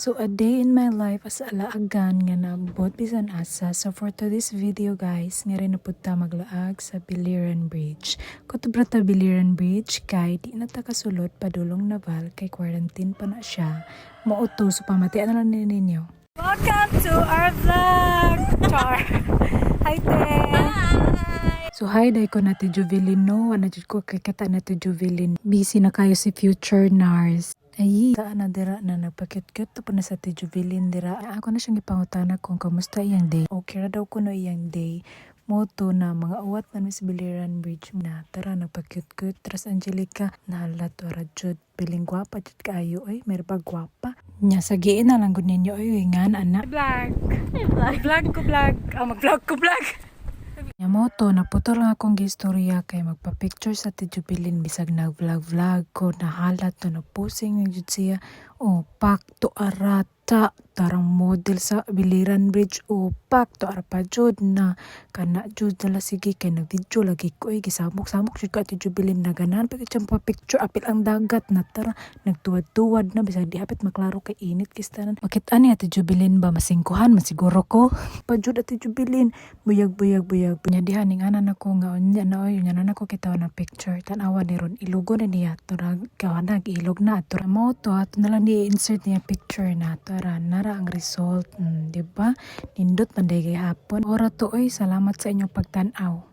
So a day in my life as alaagan nga naabot bisan asa. So for today's video guys, nga rin na ta maglaag sa Biliran Bridge. Kutubra ta Biliran Bridge kay di na ta kasulod padulong naval kay quarantine pa na siya. Mauto so pamati na lang ninyo. Welcome to our vlog! Char! Hi, te! So hi, day ko na ti Juvelin no. Ano jud ko kakita na ti Juvelin. Busy na kayo si future nurse. Ay, saan na dira na nagpakit-cute pa na sa ti Juvelin dira. Ako na siyang ipangutana kung kamusta iyang day. Okay ra daw ko no iyang day. Moto na mga uwat na Miss Biliran Bridge na tara nagpakit-cute. Tras Angelica nahalat wara jud. Piling gwapa jud kaayo ay may ba gwapa. Nya sagiin na lang gud ninyo ay ngan anak. Vlog. Vlog ko vlog. Ah, mag-vlog ko vlog. Yamoto, naputol nga akong gistorya kay magpa-picture sa tijubilin bisag nag-vlog-vlog ko nahalat to na pusing ni jud siya. O, pak to arata tarang model sa Biliran Bridge o pak to arapa jud na. Kana jud dala sige kay nag-video lagi ko ay gisamok-samok jud ka tijubilin na ganan pa kitang pa-picture apil ang dagat na tara nagtuwad-tuwad na bisag di hapit maklaro kay init kistanan. Bakit ani ati Jubilin ba? Masingkuhan masiguro ko? Pa jud ati Jubilin buyag buyag buyag nya diha ning anan ako nga unya na oy nya na kita na picture. Tan-awa ni ron ilugo na niya. To kawan ilog na. To mo to ato na lang i-insert niya picture na. To ra nara ang result mm, di ba? Nindot man day hapon. Ora to oy salamat sa inyong pagtan-aw